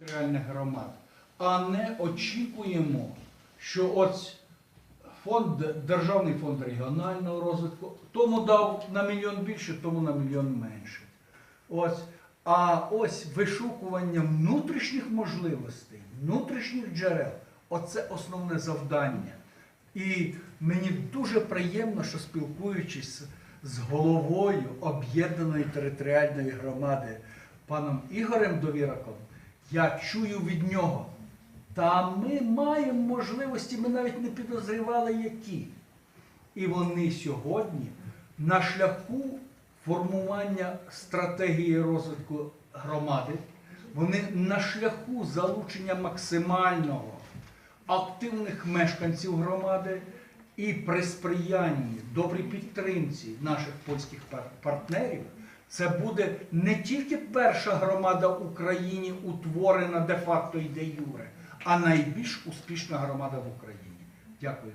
територіальних громад, а не очікуємо, що фонд, Державний фонд регіонального розвитку, тому дав на мільйон більше, тому на мільйон менше. Ось. А ось вишукування внутрішніх можливостей, внутрішніх джерел оце основне завдання. І мені дуже приємно, що спілкуючись з головою об'єднаної територіальної громади паном Ігорем Довіраком, я чую від нього. Та ми маємо можливості, ми навіть не підозрівали, які. І вони сьогодні на шляху формування стратегії розвитку громади, вони на шляху залучення максимального активних мешканців громади і при сприянні добрій підтримці наших польських партнерів. Це буде не тільки перша громада в Україні, утворена де-факто і де юре, а найбільш успішна громада в Україні. Дякую.